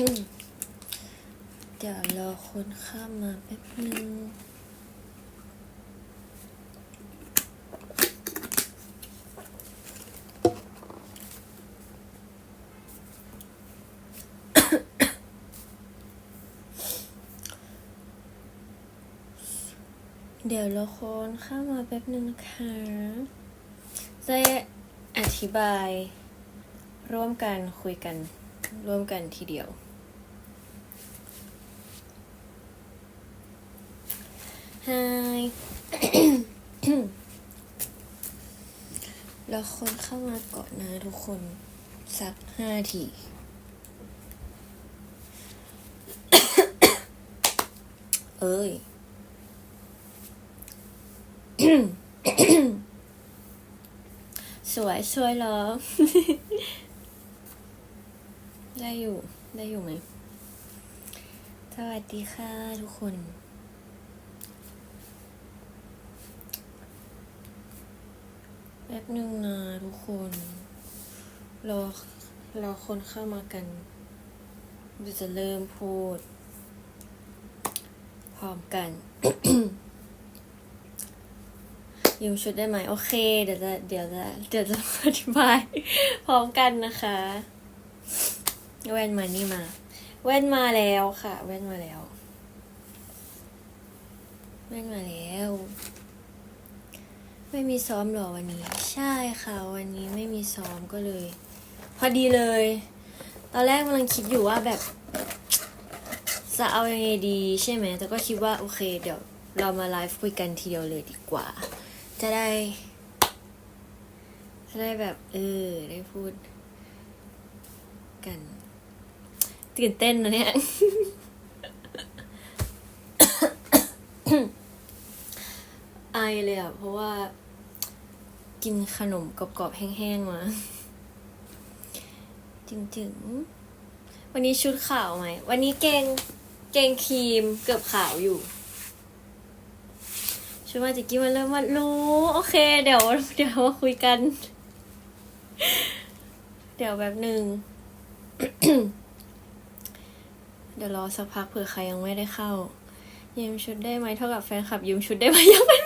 เดี๋ยวรอคนข้ามมาแป๊บนึงเดี๋ยวรอคนข้ามาแป๊บนึงนะคะ จะอธิบาย ร่วมกันคุยกัน ร่วมกันทีเดียว ฮายแล้วคนเข้ามาเก่อนนะทุกคนสักห้าทีเอ้ยสวยสวยเหรอ ได้อยู่ ได้อยู่ไหม สวัสดีค่ะทุกคน ป๊บนึงนะทุกคนรอรอคนเข้ามากันเดี๋ยวจะเริ่มพูด พร้อมกันยืมชุดได้ไหมโอเค เดี๋ยวจะเดี๋ยวจะเดี๋ยวจะอธิบาย พร้อมกันนะคะ แว่นมานี่มา แว่นมาแล้วค่ะ แว่นมาแล้ว แว่นมาแล้ว ไม่มีซ้อมหรอวันนี้ ใช่ค่ะ วันนี้ไม่มีซ้อมก็เลย พอดีเลย ตอนแรกกำลังคิดอยู่ว่าแบบ จะเอายังไงดีใช่ไหม แต่ก็คิดว่าโอเค เดี๋ยวเรามาไลฟ์คุยกันทีเดียวเลยดีกว่า จะได้ จะได้แบบ เออ ได้พูด กันตื่นเต้นนะเนี่ย ไอเลยอะเพราะว่า กินขนมกรอบๆแห้งๆมาจริงๆ วันนี้ชุดขาวไหม วันนี้เกงเกงครีมเกือบขาวอยู่ชุดมาจิกกี้มันเริ่มว่ารู้ โอเค เดี๋ยวเดี๋ยวมาคุยกัน เดี๋ยวแบบหนึ่งเดี๋ยวรอสักพักเผื่อใครยังไม่ได้เข้ายืมชุดได้ไหมเท่ากับแฟนคลับยืมชุดได้ไหมยังไม่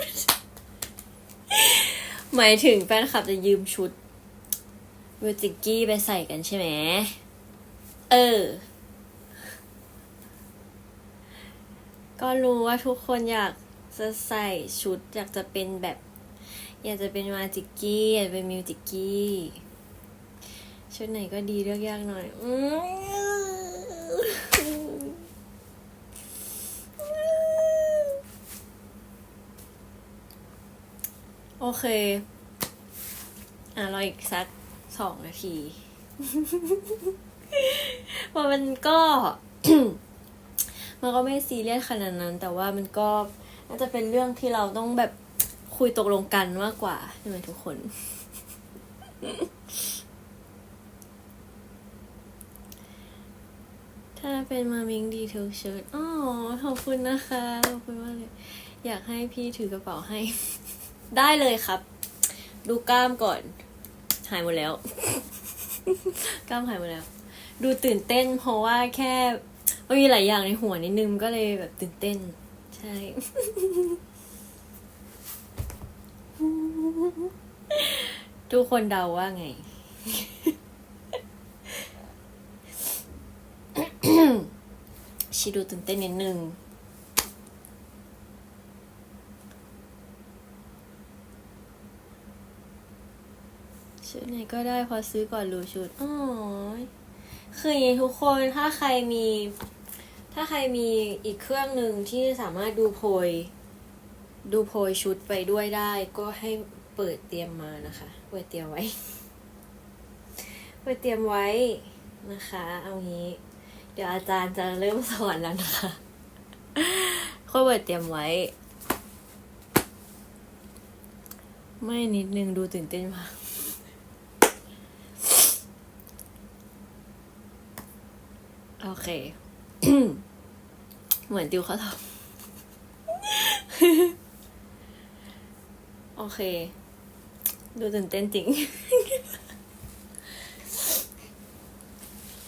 หมายถึงแฟนคลับจะยืมชุดมิวจิกกี้ไปใส่กันใช่ไหม เออ ก็รู้ว่าทุกคนอยากจะใส่ชุด อยากจะเป็นแบบ อยากจะเป็นมาจิกกี้อยากเป็นมิวจิกกี้ชุดไหนก็ดีเลือกยากหน่อย อืม โอเค อะรออีกสักสองนาทีว่ามันก็ มันก็ไม่ซีเรียสขนาดนั้น แต่ว่ามันก็น่าจะเป็นเรื่องที่เราต้องแบบคุยตกลงกันมากกว่าใช่ไหมทุกคน ถ้าเป็นมามิงดีทุกชุดอ๋อขอบคุณนะคะ ขอบคุณมากเลย อยากให้พี่ถือกระเป๋าให้ ได้เลยครับ ดูกล้ามก่อน หายหมดแล้ว กล้ามหายหมดแล้ว ดูตื่นเต้น เพราะว่าแค่มันมีหลายอย่างในหัวนิดนึงก็เลยแบบตื่นเต้น ใช่ ทุกคนเดาว่าไงชิดูตื่นเต้นนิดนึง ชุ ดไหนก็ได้พอซื้อก่อนรู้ชุดอ๋อคืออย่างนี้ทุกคนถ้าใครมี ถ้าใครมีอีกเครื่องหนึ่งที่สามารถดูโพย ดูโพยชุดไปด้วยได้ ก็ให้เปิดเตรียมมานะคะ เปิดเตรียมไว้ เปิดเตรียมไว้นะคะ เอางี้ เดี๋ยวอาจารย์จะเริ่มสอนแล้วนะคะค่อยเปิดเตรียมไว้ ไม่นิดนึงดูตื่นเต้นมาก โอเค เหมือนติวเขาทำโอเค ดูตื่นเต้นจริง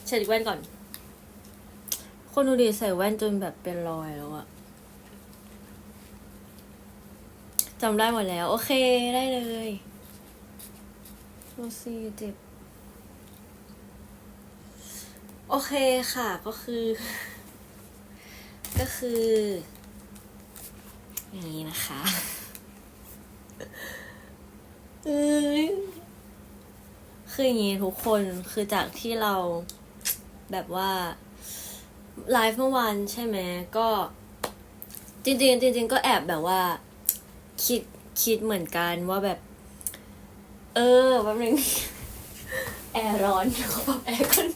เช็ดแว่นก่อน คนดูดิใส่แว่นจนแบบเป็นรอยแล้วอะจำได้หมดแล้ว โอเคได้เลยโรซี่เจ็บ โอเคค่ะก็คือ ก็คือ อย่างนี้นะคะคืออย่างนี้ทุกคนคือจากที่เราแบบว่าไลฟ์เมื่อวานใช่ไหมก็ จริงๆจริงๆก็แอบแบบว่า คิดคิดเหมือนกันว่าแบบ เออแป๊บนึงแอร์ร้อนขอปรับแอร์ก่อน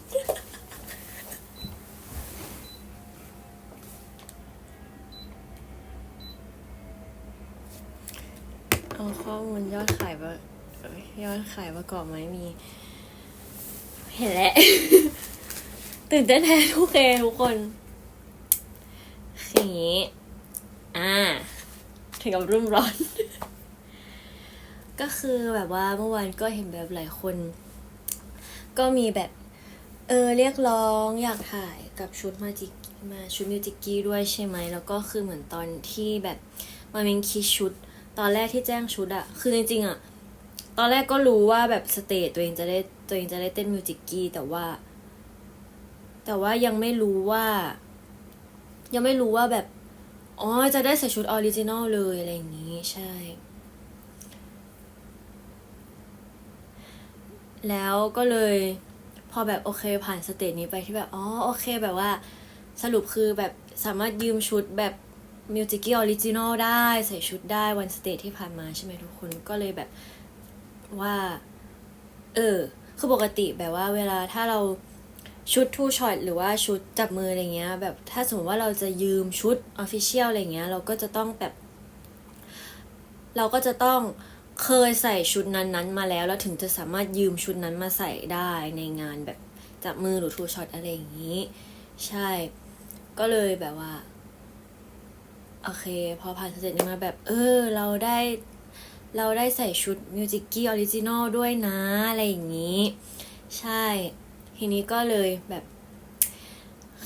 เอาข้อมูลยอดขายว่ายอดขายประกอบไหมมี เห็นแล้ว ตื่นเต้นแทนทุกเคทุกคนอย่างนี้ อ่า ถึงกับรุ่มร้อน ก็คือแบบว่าเมื่อวานก็เห็นแบบหลายคน ก็มีแบบ เออ เรียกร้องอยากถ่ายกับชุดมาจิกมาชุดมิวจิกกี้ด้วยใช่ไหม แล้วก็คือเหมือนตอนที่แบบมาเมนคิดชุด ตอนแรกที่แจ้งชุดอะคือจริงๆอะตอนแรกก็รู้ว่าแบบสเตจตัวเองจะได้ตัวเองจะได้เต้นมิวจิกกี้แต่ว่า แต่ว่ายังไม่รู้ว่า ยังไม่รู้ว่าแบบอ๋อจะได้ใส่ชุดออริจินอลเลยอะไรอย่างนี้ใช่ แล้วก็เลยพอแบบโอเคผ่านสเตจนี้ไปที่แบบอ๋อโอเคแบบว่า สรุปคือแบบสามารถยืมชุดแบบ มิวจิกี้ออริจินอลได้ใส่ชุดได้วันสเตจที่ผ่านมาใช่ไหมทุกคนก็เลยแบบว่า เออ คือปกติแบบว่าเวลาถ้าเราชุดทูช็อตหรือว่าชุดจับมืออะไรเงี้ย แบบถ้าสมมติว่าเราจะยืมชุดออฟฟิเชียลอะไรเงี้ย เราก็จะต้องแบบ เราก็จะต้องเคยใส่ชุดนั้นๆ มาแล้ว แล้วถึงจะสามารถยืมชุดนั้นมาใส่ได้ในงานแบบจับมือหรือทูช็อตอะไรอย่างนี้ ใช่ ก็เลยแบบว่า โอเค พอผ่านสเตจนี้มาแบบ เออ เราได้ เราได้ใส่ชุดมิวจิกี้ออริจินอลด้วยนะ อะไรอย่างนี้ ใช่ ทีนี้ก็เลยแบบ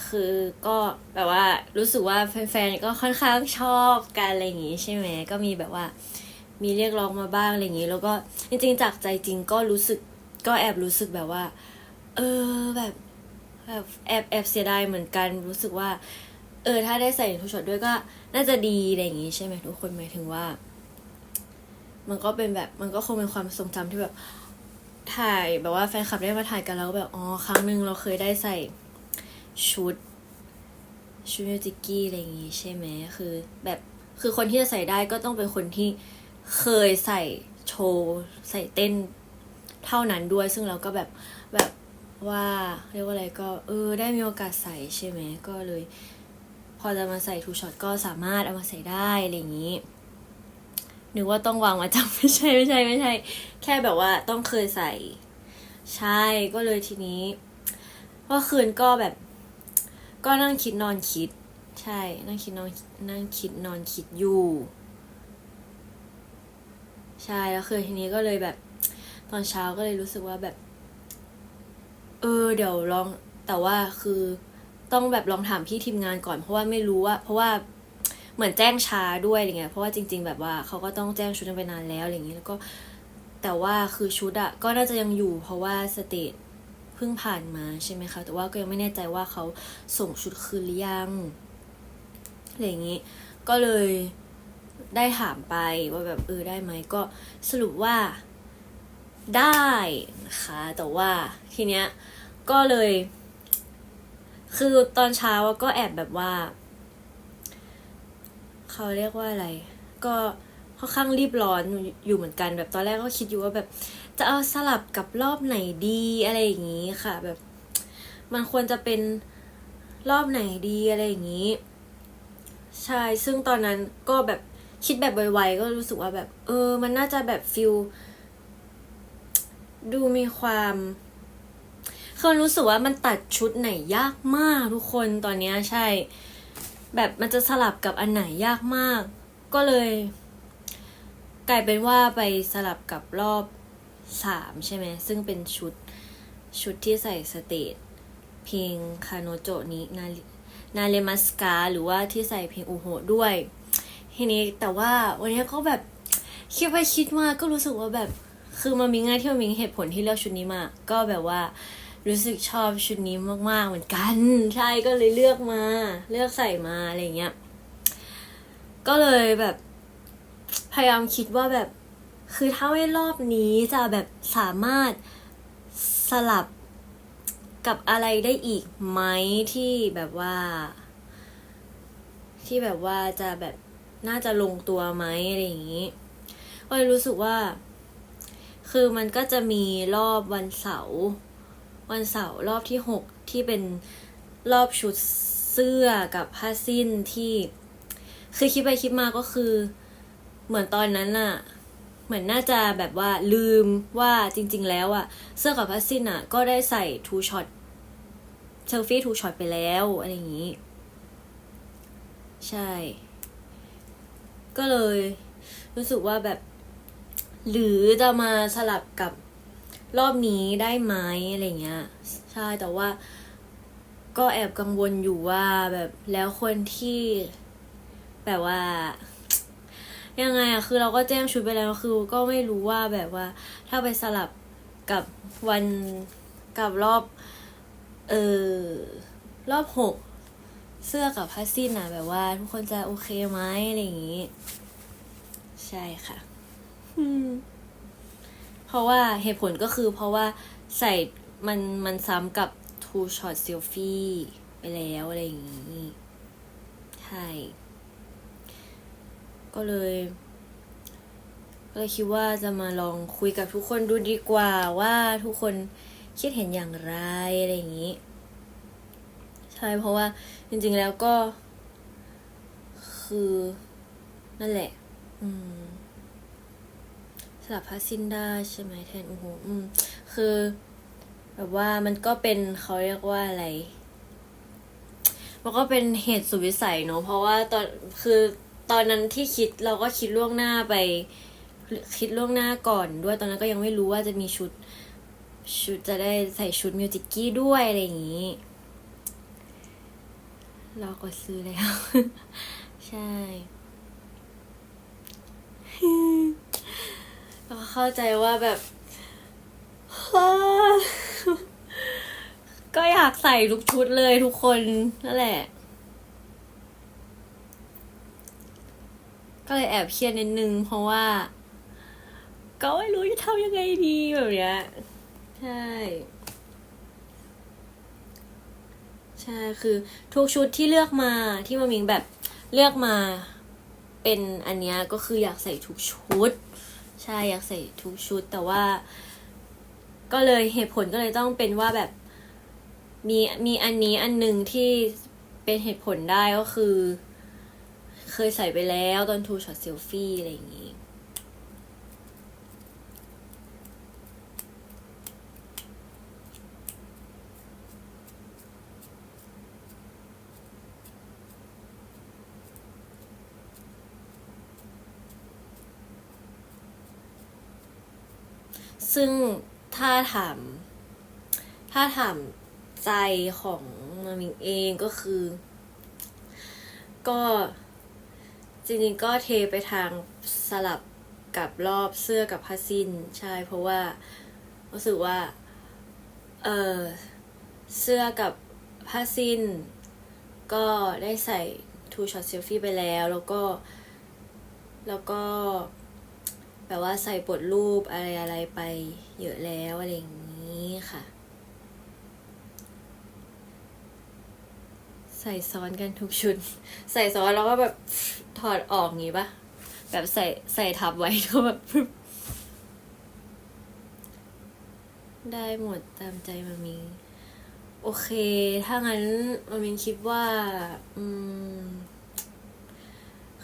คือก็แบบว่ารู้สึกว่าแฟนๆ ก็ค่อนข้างชอบกันอะไรอย่างนี้ใช่ไหม ก็มีแบบว่า มีเรียกร้องมาบ้างอะไรอย่างนี้ แล้วก็จริงๆ จากใจจริงก็รู้สึก ก็แอบรู้สึกแบบว่า เออแบบแบบแอบแอบเสียดายเหมือนกัน รู้สึกว่า เออถ้าได้ใส่ทุกช็อตด้วยก็น่าจะดีอะไรอย่างนี้ใช่ไหมทุกคนหมายถึงว่า มันก็เป็นแบบมันก็คงเป็นความทรงจำที่แบบ ถ่ายแบบว่าแฟนคลับได้มาถ่ายกันแล้วแบบอ๋อครั้งหนึ่งเราเคยได้ใส่ชุดชุดมิวจิกี้อะไรอย่างงี้ใช่ไหมคือ แบบคือคนที่จะใส่ได้ก็ต้องเป็นคนที่เคยใส่โชว์ ใส่เต้นเท่านั้นด้วย ซึ่งเราก็แบบแบบว่าเรียกว่าอะไรก็ เออ ได้มีโอกาสใส่ใช่ไหมก็เลย อจะมาใส่ทูช็อตก็สามารถเอามาใส่ได้อะไรอย่างนี้นึกว่าต้องวางมาจำไม่ใช่ไม่ใช่ไม่ใช่ แค่แบบว่าต้องเคยใส่ ใช่ก็เลยทีนี้เมื่อคืนก็แบบ ก็นั่งคิดนอนคิด ใช่ นั่งคิดนอนนั่งคิดนอนคิดอยู่ ใช่แล้วคือทีนี้ก็เลยแบบ ตอนเช้าก็เลยรู้สึกว่าแบบ เออ เดี๋ยวลองแต่ว่าคือ ต้องแบบลองถามพี่ทีมงานก่อนเพราะว่าไม่รู้ว่าเพราะว่าเหมือนแจ้งช้าด้วยอะไรเงี้ยเพราะว่าจริง ๆ แบบว่าเขาก็ต้องแจ้งชุดกันไปนานแล้วอะไรเงี้ยแล้วก็แต่ว่าคือชุดอะก็น่าจะยังอยู่ เพราะว่าสเตจเพิ่งผ่านมาใช่ไหมคะแต่ว่าก็ยังไม่แน่ใจว่าเขาส่งชุดคืนหรือยังอะไรอย่างงี้ ก็เลยได้ถามไปว่าแบบเออได้ไหมก็สรุปว่าได้นะคะแต่ว่าทีเนี้ยก็เลย คือตอนเช้าก็แอบแบบว่า เขาเรียกว่าอะไร ก็ค่อนข้างรีบร้อนอยู่เหมือนกัน แบบตอนแรกก็คิดอยู่ว่าแบบ จะเอาสลับกับรอบไหนดีอะไรอย่างนี้ค่ะ แบบ มันควรจะเป็นรอบไหนดีอะไรอย่างนี้ ใช่ซึ่งตอนนั้นก็แบบคิดแบบไวๆก็รู้สึกว่าแบบ เออ มันน่าจะแบบฟิลดูมีความ คือรู้สึกว่ามันตัดชุดไหนยากมากทุกคนตอนนี้ใช่ แบบมันจะสลับกับอันไหนยากมาก ก็เลย กลายเป็นว่าไปสลับกับรอบสามใช่ไหม ซึ่งเป็นชุดชุดที่ใส่สเตจเพลงคาโนโจนี้นานาเลมัสกาหรือว่าที่ใส่เพลงอูโหด้วย ทีนี้แต่ว่าวันนี้ก็แบบคิดไปคิดมาก็รู้สึกว่าแบบ คือมันมีง่ายที่มันมีเหตุผลที่เลือกชุดนี้มาก็แบบว่า รู้สึกชอบชุดนี้มาก ๆ เหมือนกัน ใช่ก็เลยเลือกมา เลือกใส่มาอะไรเงี้ย ก็เลยแบบพยายามคิดว่าแบบ คือถ้าไม่รอบนี้จะแบบสามารถสลับกับอะไรได้อีกไหมที่แบบว่า ที่แบบว่าจะแบบน่าจะลงตัวไหมอะไรอย่างนี้ ก็เลยรู้สึกว่า คือมันก็จะมีรอบวันเสาร์ วันเสาร์รอบที่หกที่เป็นรอบชุดเสื้อกับผ้าสิ้นที่ คือคิดไปคิดมาก็คือ เหมือนตอนนั้นน่ะเหมือนน่าจะแบบว่าลืมว่าจริง ๆ แล้วอะเสื้อกับผ้าสิ้นอะก็ได้ใส่ทูช็อตเซลฟี่ทูช็อตไปแล้วอะไรอย่างนี้ ใช่ ก็เลย รู้สึกว่าแบบ หรือจะมาสลับกับ รอบนี้ได้ไหมอะไรเงี้ย ใช่แต่ว่า ก็แอบกังวลอยู่ว่าแบบแล้วคนที่ แบบว่า ยังไงอะคือเราก็แจ้งชุดไปแล้วคือ ก็ไม่รู้ว่าแบบว่า ถ้าไปสลับกับวันกับรอบ เออรอบหกเสื้อกับผ้าสิ้นอะแบบว่า ทุกคนจะโอเคไหมอะไรอย่างงี้ ใช่ค่ะ อืม ราะว่าเหตุผลก็คือเพราะว่าใส่มันมันซ้ำกับ two shot selfie ไปแล้วอะไรอย่างนี้ ใช่ ก็เลยก็เลยคิดว่าจะมาลองคุยกับทุกคนดูดีกว่าว่าทุกคนคิดเห็นอย่างไรอะไรอย่างนี้ ใช่เพราะว่าจริงๆแล้วก็ คือนั่นแหละ อืม สลับผ้าสิ้นได้ใช่ไหมแทนโอ้โหอืม คือ แบบว่ามันก็เป็นเขาเรียกว่าอะไรมันก็เป็นเหตุสุวิสัยเนอะเพราะว่าตอนคือตอนนั้นที่คิดเราก็คิดล่วงหน้าไป คิดล่วงหน้าก่อนด้วยตอนนั้นก็ยังไม่รู้ว่าจะมีชุด ชุดจะได้ใส่ชุดมิวจิกกี้ด้วยอะไรอย่างนี้เราก็ซื้อแล้ว ใช่ เราเข้าใจว่าแบบก็อยากใส่ทุกชุดเลยทุกคนนั่นแหละ ก็เลยแอบเครียดนิดนึง เพราะว่า ก็ไม่รู้จะทำยังไงดีแบบเนี้ยใช่ ใช่คือทุกชุดที่เลือกมาที่มามิงแบบเลือกมา เป็นอันเนี้ยก็คืออยากใส่ทุกชุด ใช่อยากใส่ทุกชุด แต่ว่า ก็เลยเหตุผลก็เลยต้องเป็นว่าแบบมีมีอันนี้อันหนึ่งที่เป็นเหตุผลได้ก็คือ เคยใส่ไปแล้วตอนทูช็อตเซลฟี่อะไรอย่างนี้ ซึ่งถ้าถาม ถ้าถามใจของมามิงเองก็คือ ก็จริงๆก็เทไปทางสลับกับรอบเสื้อกับผ้าสิ้นใช่ เพราะว่ารู้สึกว่า เออเสื้อกับผ้าสิ้น ก็ได้ใส่ two shot selfie ไปแล้ว แล้วก็ แล้วก็ แบบว่าใส่บทรูปอะไรอะไรไปเยอะแล้วอะไรอย่างนี้ค่ะ ใส่ซ้อนกันทุกชุด ใส่ซ้อนแล้วก็แบบถอดออกงี้ปะแบบใส่ใส่ทับไว้ก็แบบได้หมดตามใจมามีโอเค ถ้างั้นมามินคิดว่า อืม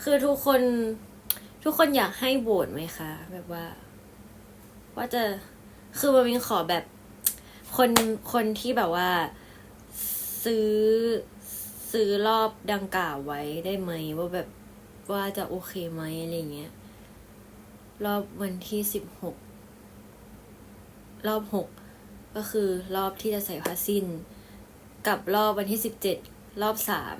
คือทุกคน ทุกคนอยากให้โหวตไหมคะ แบบว่า ว่าจะคือมาวินขอแบบ คนคนที่แบบว่า ซื้อซื้อรอบดังกล่าวไว้ได้ไหมว่าแบบว่าจะโอเคไหมอะไรเงี้ยรอบวันที่สิบหกรอบหกก็คือรอบที่จะใส่ผ้าสิ้น กับรอบวันที่สิบเจ็ดรอบสาม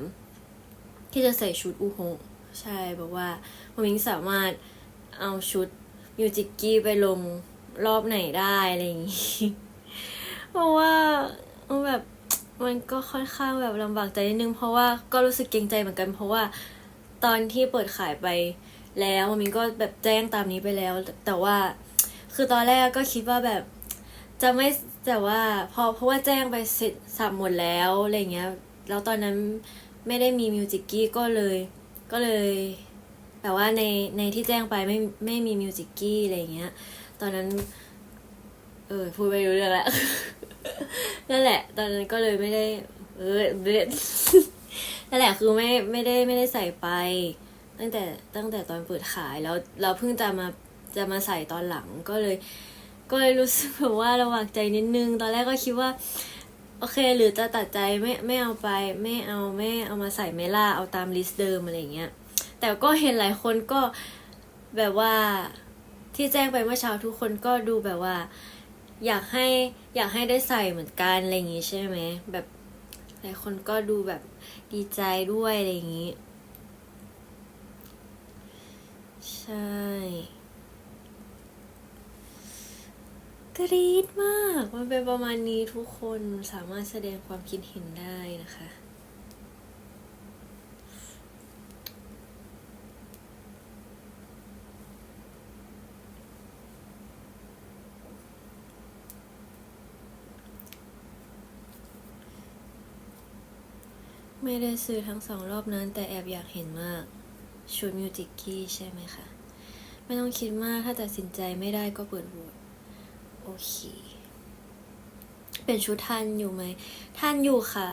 ที่จะใส่ชุดอูฮง ใช่บอกว่ามามิงสามารถเอาชุดมิวจิกกี้ไปลงรอบไหนได้อะไรอย่างงี้เพราะว่ามันแบบมันก็ค่อนข้างแบบลำบากใจนิดนึง เพราะว่าก็รู้สึกเกรงใจเหมือนกัน เพราะว่าตอนที่เปิดขายไปแล้วมามิงก็แบบแจ้งตามนี้ไปแล้ว แต่ว่าคือตอนแรกก็คิดว่าแบบจะไม่แต่ว่าพอเพราะว่าแจ้งไปเสร็จสับหมดแล้วอะไรเงี้ยแล้วตอนนั้นไม่ได้มีมิวจิกกี้ก็เลย ก็เลยแต่ว่าในในที่แจ้งไปไม่ไม่มีมิวจิกกี้อะไรเงี้ย ตอนนั้น เออพูดไปรู้เรื่องแล้ว นั่นแหละ ตอนนั้นก็เลยไม่ได้ เออเด็ดนั่นแหละคือไม่ไม่ได้ไม่ได้ใส่ไป ตั้งแต่ตั้งแต่ตอนเปิดขายแล้วเราเพิ่งจะมาจะมาใส่ตอนหลังก็เลย ก็เลยรู้สึกแบบว่าระหว่างใจนิดนึง ตอนแรกก็คิดว่า โอเค หรือจะตัดใจไม่ไม่เอาไปไม่เอาไม่เอามาใส่ไม่ล่าเอาตามลิสต์เดิมอะไรเงี้ยแต่ก็เห็นหลายคนก็แบบว่าที่แจ้งไปเมื่อเช้าทุกคนก็ดูแบบว่า อยากให้อยากให้ได้ใส่เหมือนกันอะไรอย่างงี้ใช่ไหมแบบหลายคนก็ดูแบบดีใจด้วยอะไรอย่างงี้ ใช่ กรี๊ดมาก มันเป็นประมาณนี้ทุกคนสามารถแสดงความคิดเห็นได้นะคะ ไม่ได้ซื้อทั้งสองรอบนั้น แต่แอบอยากเห็นมากชุดมิวจิกกี้ใช่ไหมคะ ไม่ต้องคิดมากถ้าตัดสินใจไม่ได้ก็เปิดโหวต โอเค เป็นชุดทันอยู่ไหมทันอยู่ค่ะ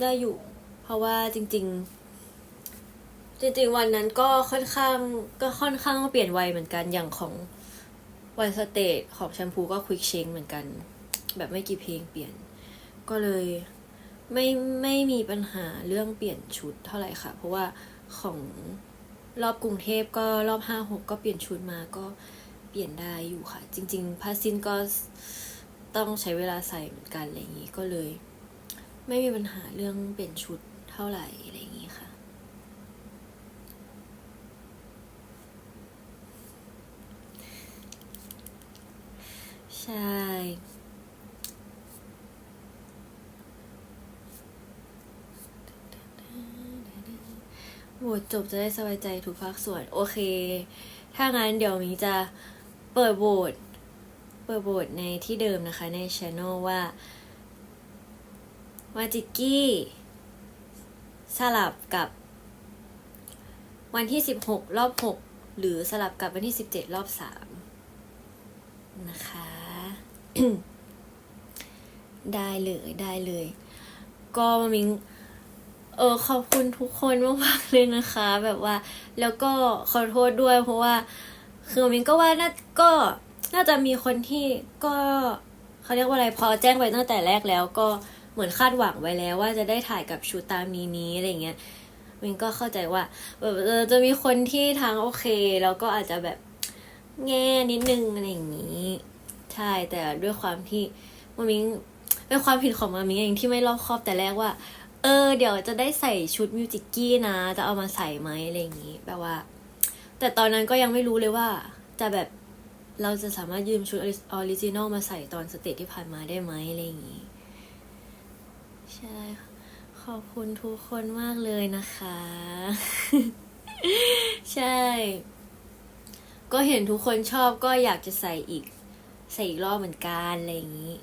ได้อยู่ เพราะว่าจริง ๆ จริง ๆ วันนั้นก็ค่อนข้างก็ค่อนข้างเปลี่ยนไวเหมือนกันอย่างของวันสเตทของแชมพูก็ควิกเชงเหมือนกัน แบบไม่กี่เพลงเปลี่ยน ก็เลยไม่ไม่มีปัญหาเรื่องเปลี่ยนชุดเท่าไหร่ค่ะ เพราะว่าของรอบกรุงเทพก็รอบห้าหกก็เปลี่ยนชุดมาก็ เปลี่ยนได้อยู่ค่ะ จริง ๆผ้าสิ้นก็ต้องใช้เวลาใส่เหมือนกันอะไรอย่างนี้ก็เลย ไม่มีปัญหาเรื่องเปลี่ยนชุดเท่าไหร่อะไรอย่างนี้ค่ะ ใช่โหวตจบจะได้สบายใจทุกภาคส่วน โอเค ถ้างั้นเดี๋ยวมีจะ เปิดโหวตเปิดโหวตในที่เดิมนะคะในช anel ว่ามาจิกกี้ สลับกับ วันที่16รอบ6หรือสลับกับวันที่17รอบ3นะคะ ได้เลยได้เลย ก็มามิงเออขอบคุณทุกคนมากๆเลยนะคะ แบบว่า แล้วก็ขอโทษด้วยเพราะว่า คือมินก็ว่าน่าก็น่าจะมีคนที่ก็เขาเรียกว่าอะไรพอแจ้งไปตั้งแต่แรกแล้วก็เหมือนคาดหวังไว้แล้ว ว่าจะได้ถ่ายกับชุดตามนี้นี้อะไรเงี้ยมินก็เข้าใจว่าแบบจะมีคนที่ทางโอเค แล้วก็อาจจะแบบแง่นิดนึงอะไรอย่างนี้ใช่แต่ด้วยความที่มามิงเป็นความผิดของมามิงเองที่ไม่รอบคอบแต่แรกว่า เออ เดี๋ยวจะได้ใส่ชุดมิวจิกกี้นะ จะเอามาใส่ไหมอะไรอย่างนี้แบบว่า แต่ตอนนั้นก็ยังไม่รู้เลยว่าจะแบบเราจะสามารถยืมชุดออริจินอลมาใส่ตอนสเตจที่ผ่านมาได้ไหมอะไรอย่างนี้ ใช่ค่ะขอบคุณทุกคนมากเลยนะคะ ใช่ ก็เห็นทุกคนชอบก็อยากจะใส่อีก ใส่อีกรอบเหมือนกันอะไรอย่างนี้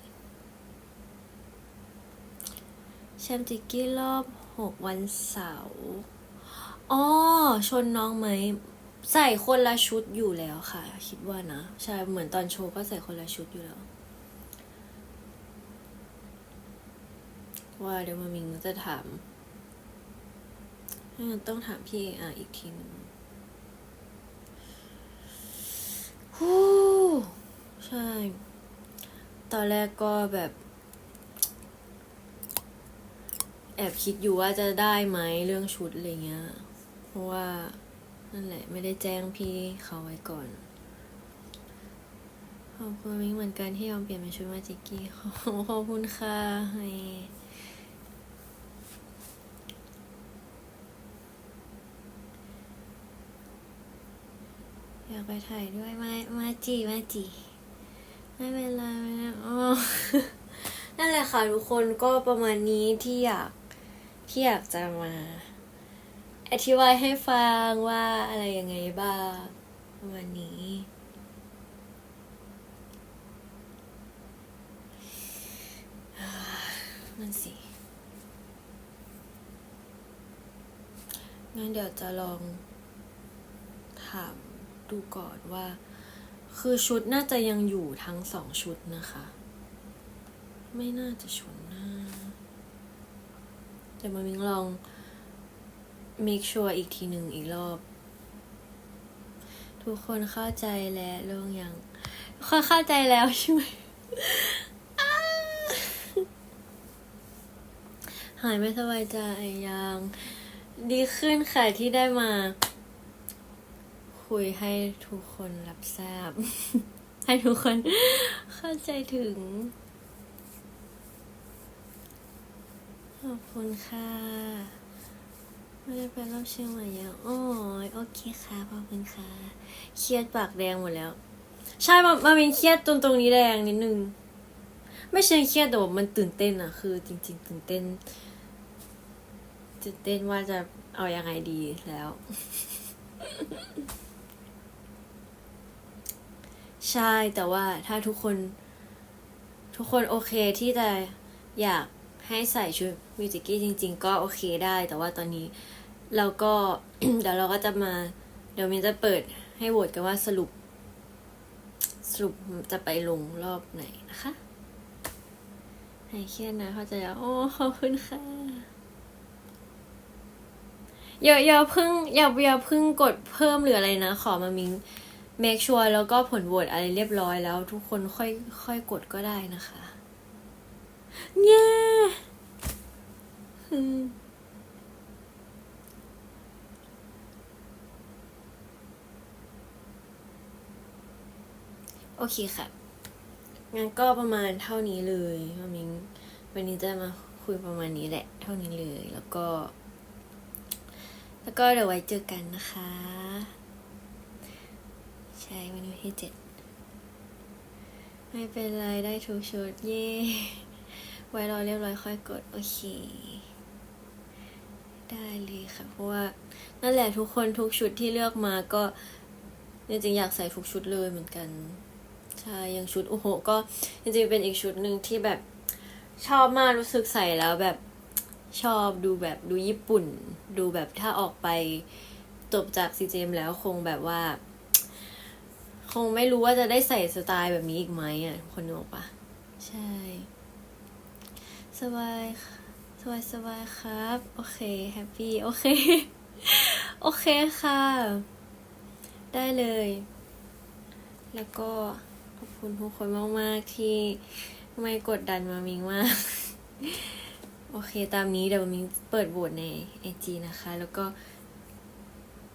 แชมจิกกี้รอบหกวันเสาร์อ๋อชนน้องไหม ใส่คนละชุดอยู่แล้วค่ะ คิดว่านะใช่เหมือนตอนโชว์ก็ใส่คนละชุดอยู่แล้ว ว่าเดี๋ยวมามิงจะถามต้องถามพี่อะอีกทีหนึงฮู้ใช่ ตอนแรกก็แบบ แอบคิดอยู่ว่าจะได้ไหมเรื่องชุดอะไรเงี้ย เพราะว่า นั่นแหละ ไม่ได้แจ้งพี่เขาไว้ก่อนขอบคุณมิ้งเหมือนกันที่ยอมเปลี่ยนเป็นชุดมาจิกี้ขอบคุณค่ะให้อยากไปถ่ายด้วยมามาจีมาจีไม่เป็นไรนะอ๋อนั่นแหละค่ะทุกคนก็ประมาณนี้ที่อยากที่อยากจะมา อธิบายให้ฟังว่าอะไรยังไงบ้างประมาณนี้ นั่นสิงั้นเดี๋ยวจะลองถามดูก่อนว่า คือชุดน่าจะยังอยู่ทั้งสองชุดนะคะ ไม่น่าจะชนหน้า แต่มามิงลอง make sure อีกทีหนึ่งอีกรอบ ทุกคนเข้าใจแล้วเรื่องยังคนเข้าใจแล้วใช่ไหมหายไม่สบายใจยังดีขึ้นค่ะที่ได้มา คุยให้ทุกคนรับทราบ ให้ทุกคนเข้าใจถึง ขอบคุณค่ะ ไม่ได้ไปรอบเชียงใหม่ยังโอ้ยโอเคค่ะขอบคุณค่ะเครียดปากแดงหมดแล้ว ใช่มามาเป็นเครียดตรงตรงนี้แดงนิดนึง ไม่ใช่เครียดแต่ว่ามันตื่นเต้นอะคือ จริง ๆ ตื่นเต้น ตื่นเต้นว่าจะเอายังไงดีแล้ว ใช่แต่ว่าถ้าทุกคน ทุกคนโอเคที่จะอยากให้ใส่ชุดมิวสิกี้จริง ๆ ก็โอเคได้ แต่ว่าตอนนี้ เราก็เดี๋ยวเราก็จะมา เดี๋ยวมินจะเปิดให้โหวตกันว่าสรุป สรุปจะไปลงรอบไหนนะคะหายเครียดนะเข้าใจแล้วโอ้ขอบคุณค่ะอย่าอย่าเพิ่งอย่าอย่าเพิ่งกดเพิ่มหรืออะไรนะ ขอมามิง make sure แล้วก็ผลโหวตอะไรเรียบร้อยแล้ว ทุกคนค่อยค่อยกดก็ได้นะคะเนี่ยอืม โอเคค่ะ งั้นก็ประมาณเท่านี้เลยมามิงวันนี้จะมาคุยประมาณนี้แหละ เท่านี้เลย แล้วก็ แล้วก็เดี๋ยวไว้เจอกันนะคะ ใช่วันนี้วันที่เจ็ด ไม่เป็นไรได้ทุกชุดเย่ไว้รอเรียบร้อยค่อยกด โอเค ได้เลยค่ะ เพราะว่า นั่นแหละทุกคนทุกชุดที่เลือกมาก็จริงๆอยากใส่ทุกชุดเลยเหมือนกัน ช่อยังชุดโอ้โห ก็จริงๆเป็นอีกชุดหนึ่งที่แบบชอบมากรู้สึกใส่แล้วแบบชอบดูแบบดูญี่ปุ่น ดูแบบถ้าออกไปจบจากซีเจมแล้วคงแบบว่า คงไม่รู้ว่าจะได้ใส่สไตล์แบบนี้อีกไหมอะทุกคนนึกออกปะใช่ สบายสบายสบายครับ โอเคแฮปปี้โอเค โอเคค่ะ ได้เลย แล้วก็ คุณทุกคนมาก ๆ ที่ไม่กดดันมามิงมาก โอเค ตามนี้เดี๋ยวมามิงเปิดโหวตในไอจีนะคะ แล้วก็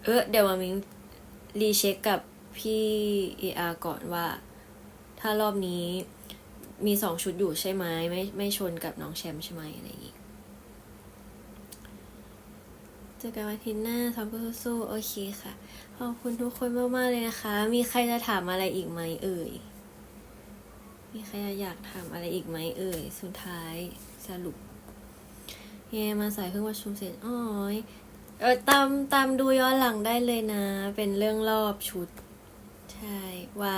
เออเดี๋ยวมามิงรีเช็คกับพี่เออาก่อนว่า ถ้ารอบนี้มีสองชุดอยู่ใช่ไหมไม่ไม่ชนกับน้องแชมป์ใช่ไหมอะไรอย่างงี้เจอกันวันอาทิตย์หน้าทอมก็สู้ๆโอเคค่ะ ขอบคุณทุกคนมาก ๆ เลยนะคะ มีใครจะถามอะไรอีกไหมเอ่ย มีใครอยากถามอะไรอีกไหมเอ่ย สุดท้ายสรุป เยมาใส่เพิ่งประชุมเสร็จอ๋อยเออตามตามดูย้อนหลังได้เลยนะ เป็นเรื่องรอบชุด ใช่ว่า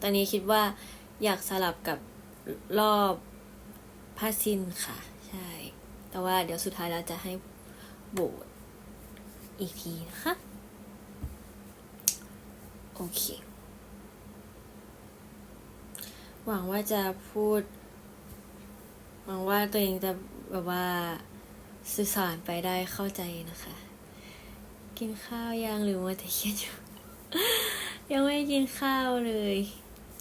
ตอนนี้คิดว่าอยากสลับกับรอบผ้าสิ้นค่ะ ใช่ แต่ว่าเดี๋ยวสุดท้ายเราจะให้โบทอีกทีนะคะ โอเค หวังว่าจะพูด หวังว่าตัวเองจะแบบว่าสื่อสารไปได้เข้าใจนะคะ กินข้าวยังหรือว่าแต่เคียนอยู่ ยังไม่กินข้าวเลย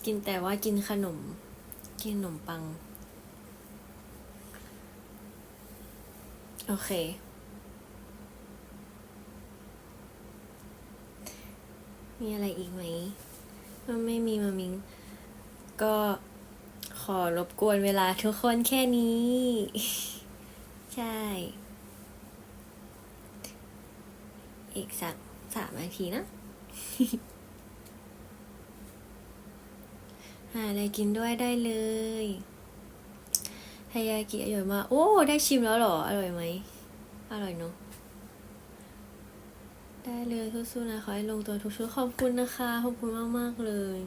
กินแต่ว่ากินขนม กินขนมปัง โอเคมีอะไรอีกไหมถ้าไม่มีมามิง ก็ขอรบกวนเวลาทุกคนแค่นี้ ใช่ อีกสักสามนาทีนะหาอะไรกินด้วยได้เลยไฮยากิอร่อยมาก โอ้ ได้ชิมแล้วเหรอ อร่อยไหม อร่อยเนอะได้เลยสู้ๆนะขอให้ลงตัวทุกชุดขอบคุณนะคะ ขอบคุณมาก ๆ เลย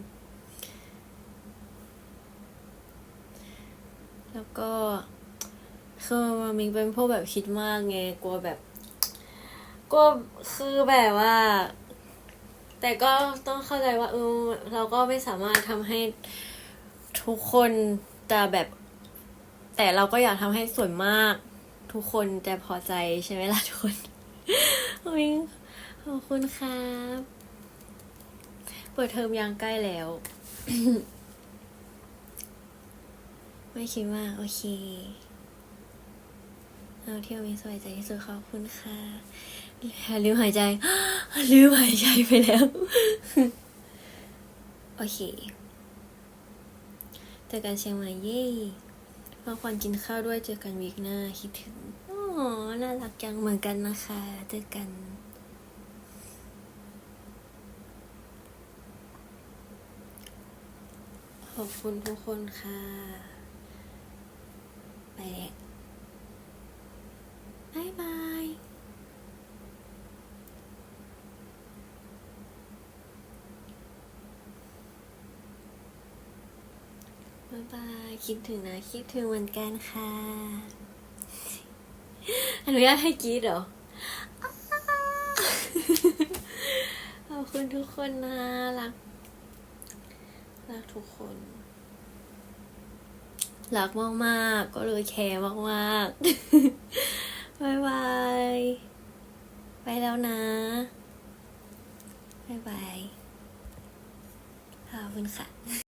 แล้วก็คือมิงเป็นพวกแบบคิดมากไงกลัวแบบกลัวคือแบบว่า แต่ก็ต้องเข้าใจว่าเออเราก็ไม่สามารถทำให้ทุกคนจะแบบ แต่เราก็อยากทำให้ส่วยมาก ทุกคนจะพอใจใช่ไหมล่ะทุกคนมิงขอบคุณครับ เปิดเทอมยังใกล้แล้ว ไม่คิดมากโอเค เอาเที่ยวมีสบายใจที่สุดขอบคุณค่ะลืมหายใจลืมหายใจไปแล้ว โอเคเจอกันเชียงใหม่เย่พักผ่อนกินข้าวด้วยเจอกันวีคหน้าคิดถึงอ๋อน่ารักจังเหมือนกันนะคะเจอกันขอบคุณทุกคนค่ะ ไปแล้วบายบายบายบายคิดถึงนะ คิดถึงเหมือนกันค่ะอนุญาตให้กรีดเหรอ ขอบคุณทุกคนนะ รัก รักทุกคน รักมากๆก็เลยแคร์มากๆบายบายไปแล้วนะบายบายขอบคุณค่ะ